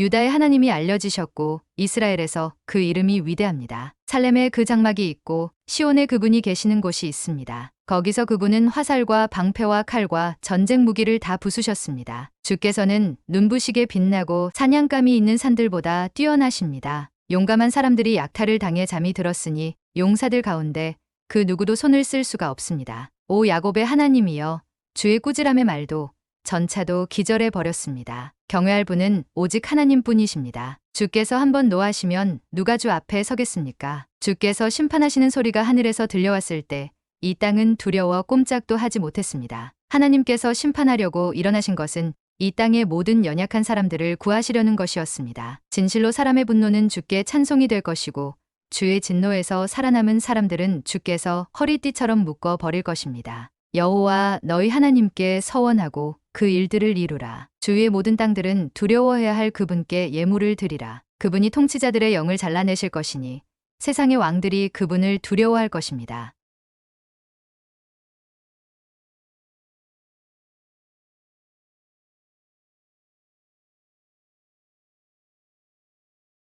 유다의 하나님이 알려지셨고 이스라엘에서 그 이름이 위대합니다. 살렘에 그 장막이 있고 시온에 그분이 계시는 곳이 있습니다. 거기서 그분은 화살과 방패와 칼과 전쟁 무기를 다 부수셨습니다. 주께서는 눈부시게 빛나고 사냥감이 있는 산들보다 뛰어나십니다. 용감한 사람들이 약탈을 당해 잠이 들었으니 용사들 가운데 그 누구도 손을 쓸 수가 없습니다. 오 야곱의 하나님이여 주의 꾸지람의 말도 전차도 기절해 버렸습니다. 경외할 분은 오직 하나님 뿐이십니다. 주께서 한번 노하시면 누가 주 앞에 서겠습니까? 주께서 심판하시는 소리가 하늘에서 들려왔을 때 이 땅은 두려워 꼼짝도 하지 못했습니다. 하나님께서 심판하려고 일어나신 것은 이 땅의 모든 연약한 사람들을 구하시려는 것이었습니다. 진실로 사람의 분노는 주께 찬송이 될 것이고 주의 진노에서 살아남은 사람들은 주께서 허리띠처럼 묶어 버릴 것입니다. 여호와 너희 하나님께 서원하고 그 일들을 이루라. 주위의 모든 땅들은 두려워해야 할 그분께 예물을 드리라. 그분이 통치자들의 영을 잘라내실 것이니 세상의 왕들이 그분을 두려워할 것입니다.